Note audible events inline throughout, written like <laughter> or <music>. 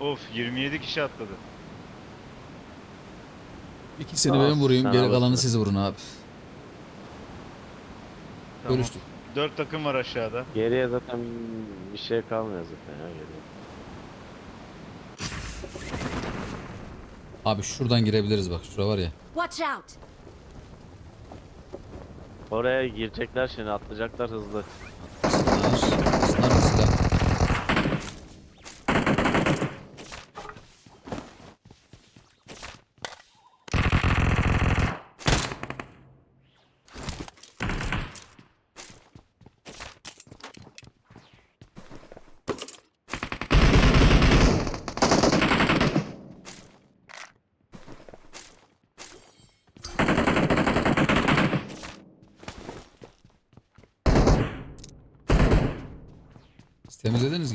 Of 27 kişi atladı. İkisini Tamam, ben vurayım sen geri alırsın. kalanı siz vurun abi. Tamam. Görüştük. 4 takım var aşağıda. Geriye zaten bir şey kalmıyor zaten ya geriye. Abi şuradan girebiliriz bak şura var ya. Watch out! Oraya girecekler şimdi atlayacaklar hızlı.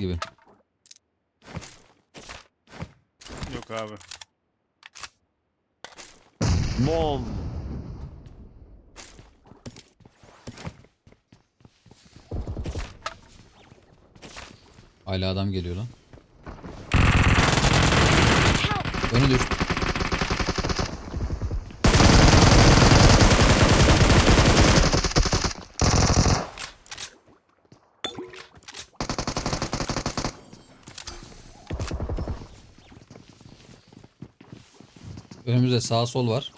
Gibi. Yok abi. Bom! Hala adam geliyor lan. Önü düş. Önümüzde sağ sol var.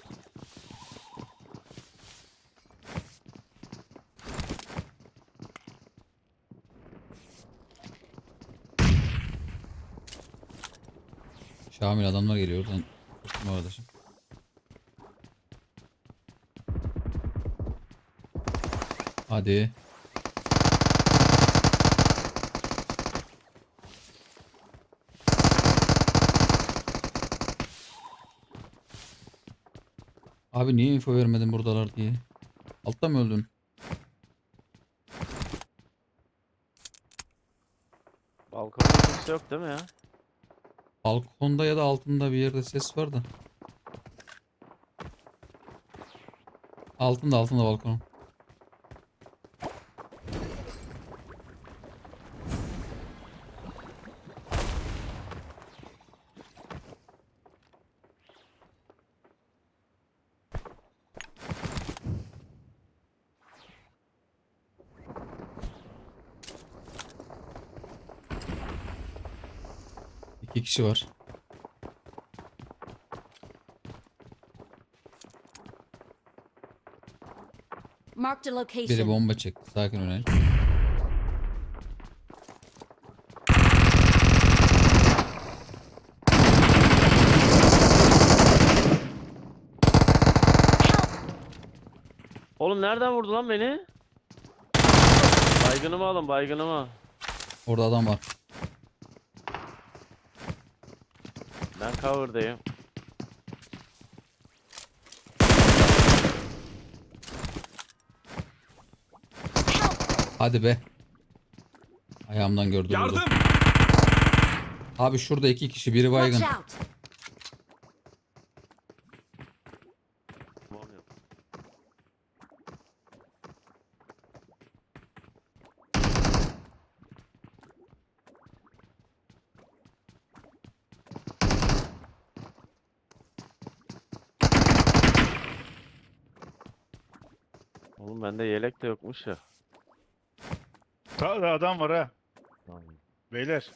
Şamil adamlar geliyor. Sen tutma kardeşim. Hadi. Abi niye info vermedin buradalar diye? Altta mı öldün? Balkonda kimse yok değil mi ya? Balkonda ya da altında bir yerde ses var da. Altında altında balkonun. İki kişi var. Marked a Biri location. bomba çekti. Sakin oynayın. Oğlum nereden vurdu lan beni? Baygınımı alın baygınımı. Orada adam var. Cover'dayım. Hadi be. Ayağımdan gördüm. Yardım! Abi şurada iki kişi. Biri baygın. Watch out! Bom yok. Oğlum bende yelek de yokmuş ya. Sağda adam var ha. Tamam. Beyler.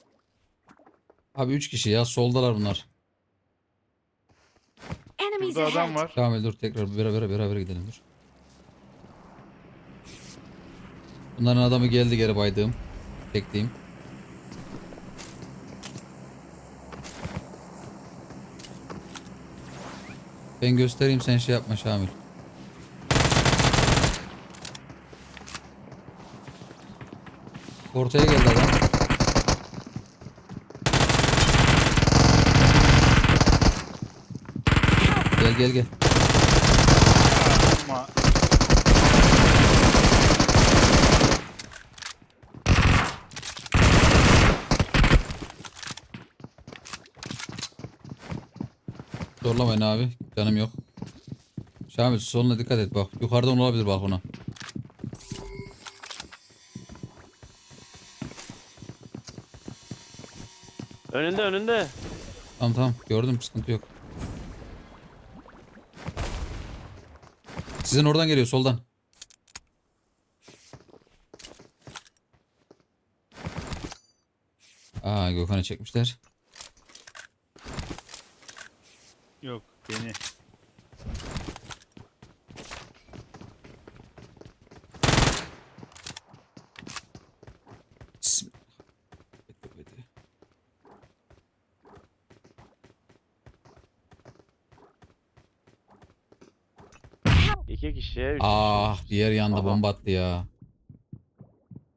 Abi üç kişi ya. Soldalar bunlar. Enemies Burada adam ahead! var. Kamil dur tekrar beraber beraber gidelim dur. Bunların adamı geldi geri baydığım. Çektiğim. Ben göstereyim sen şey yapma Şamil. Ortaya geldi adam. Gel gel gel. Ama Zorlamayın abi. Canım yok. Şamil soluna dikkat et bak. Yukarıdan olabilir balkona. Önünde önünde. Tamam tamam gördüm sıkıntı yok. Sizin oradan geliyor soldan. Aa Gökhan'ı çekmişler. Yok beni. İki kişiye üç Ah kişi. diğer yanda Aha. bomba attı ya.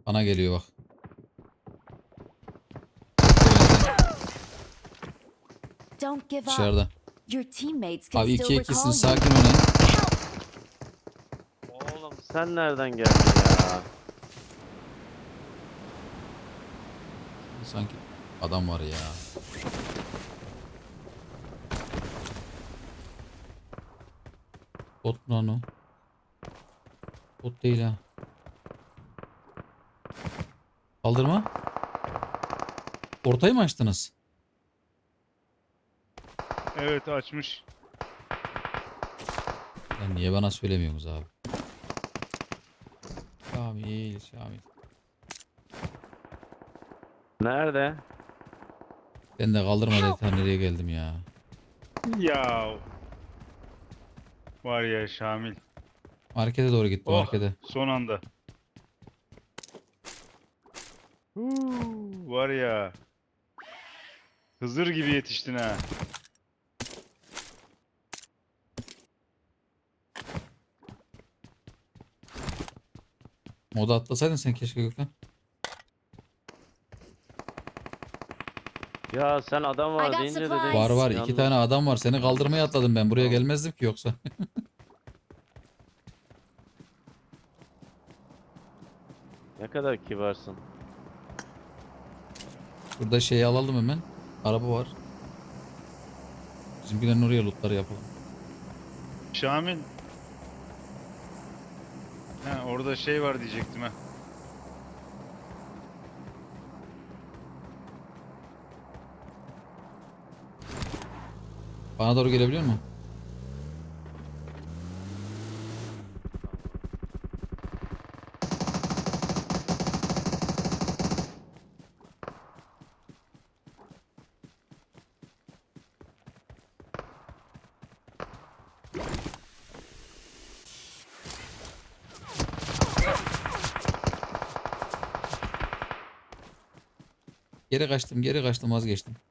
Bana geliyor bak. Don't give up. Dışarıda. Your teammates can Abi still 2'ye recall 2'sin you. sakin oynayın. Oğlum sen nereden geldin ya? Sanki adam var ya. Bot mu lan o? Bot değil ha. Kaldırma. Ortayı mı açtınız? Evet açmış. Ya niye bana söylemiyorsunuz abi? Şamil, Şamil. Nerede? Ben de kaldırma dedi nereye geldim ya. Ya. Var ya Şamil. Markete doğru gitti Oh, markete. son anda. Huu, var ya. Hızır gibi yetiştin ha. Moda atlasaydın sen keşke Gökhan. Ya sen adam var I got deyince dedim. supplies. Var var iki tane adam var. Seni kaldırmaya atladım ben. Buraya gelmezdim ki yoksa. <laughs> Ne kadar kibarsın. Burada şeyi alalım hemen. Araba var. Bizimkilerin oraya lootları yapalım. Şamil. Ha, orada şey var diyecektim ha. Bana doğru gelebiliyor mu? Geri kaçtım, geri kaçtım, vazgeçtim.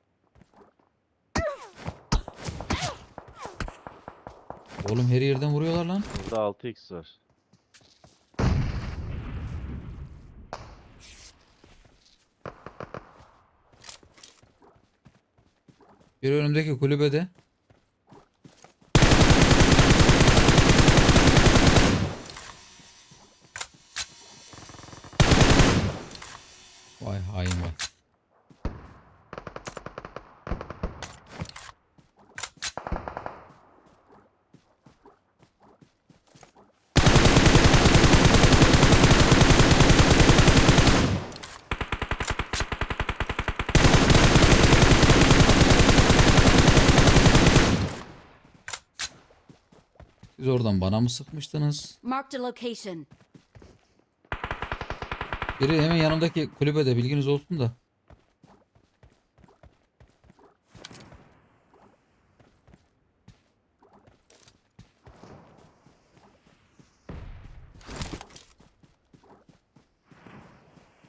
Oğlum her yerden vuruyorlar lan. Burada 6x var. Bir önümdeki kulübede. Siz oradan bana mı sıkmıştınız? Marked a location. Biri hemen yanımdaki kulübede bilginiz olsun da.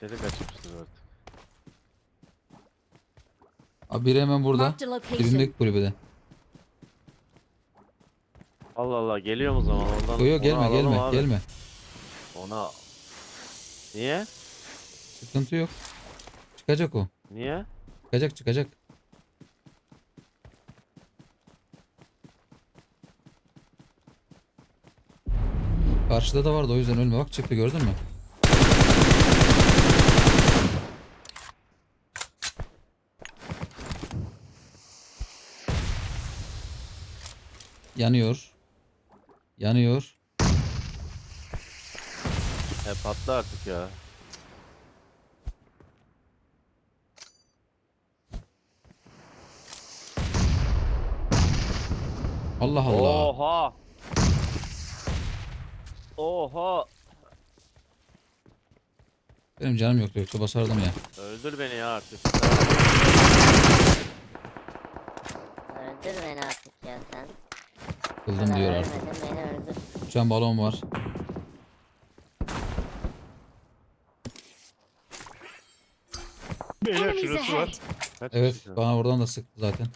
Seni kaçmıştır artık. Abi biri hemen burada. Marked a location. Kulübede. Allah geliyor mu zaman oradan? Yo yo onu gelme gelme abi. gelme. Ona. Niye? Sıkıntı yok. Çıkacak o. Niye? Çıkacak çıkacak. Karşıda da vardı o yüzden ölme. Bak çıktı gördün mü? Yanıyor. Yanıyor. He patla artık ya. Allah Allah. Oha. Oha. Benim canım yoktu yoksa basardım ya. Öldür beni ya artık. Öldür beni artık ya sen. Kıldım Sana diyor artık. ölmedim, beni öldür. Uçan balon var. Beyler Enemies şurası var. ahead. Kaç Evet bana oradan da sıktı zaten.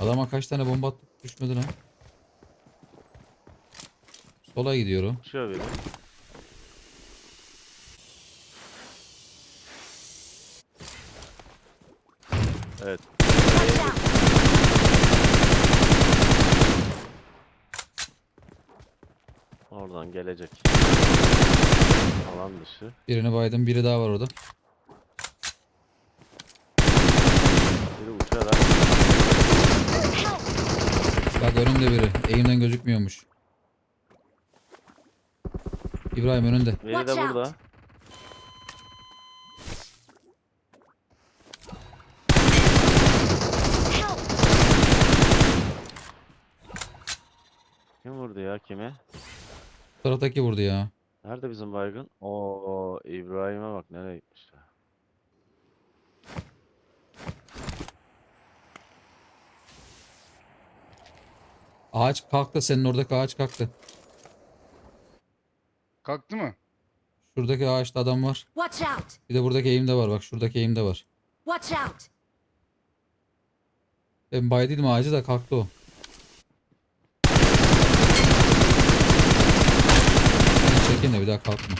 Adama kaç tane bomba attık düşmedi lan. Sola gidiyor o. Uçuyor Evet. Oradan gelecek. Alan dışı. Birini baydım biri daha var orada. Biri uçarak. Bak önümde biri. Eğimden gözükmüyormuş. İbrahim önünde. Biri de burada. Kim vurdu ya kime? Bu taraftaki vurdu ya. Nerede bizim baygın? Oo İbrahim'e bak nereye gitmişler. Ağaç kalktı senin oradaki ağaç kalktı. Kalktı mı? Şuradaki ağaçta adam var. Watch out. Bir de buradaki eğimde var bak şuradaki eğimde var. Watch out. Ben baydıydım ağacı da kalktı o. Sen Çekin de bir daha kalkma.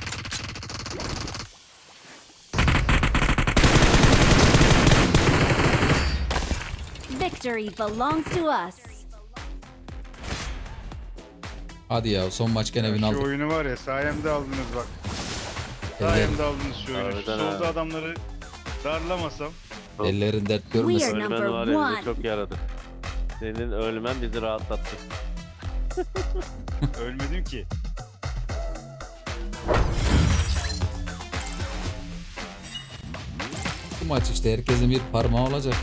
Victory belongs to us. Hadi ya son maç gene win şu aldık. oyunu var ya sayemde aldınız bak. Sayemde aldınız şu oyunu. Şu Harbiden solda ha. adamları darlamasam. ellerin dert görmesin. Ölmen var ya bize çok yaradı. Senin ölmen bizi rahatlattı. Ölmedim ki. Maç işte herkesin bir parmağı olacak.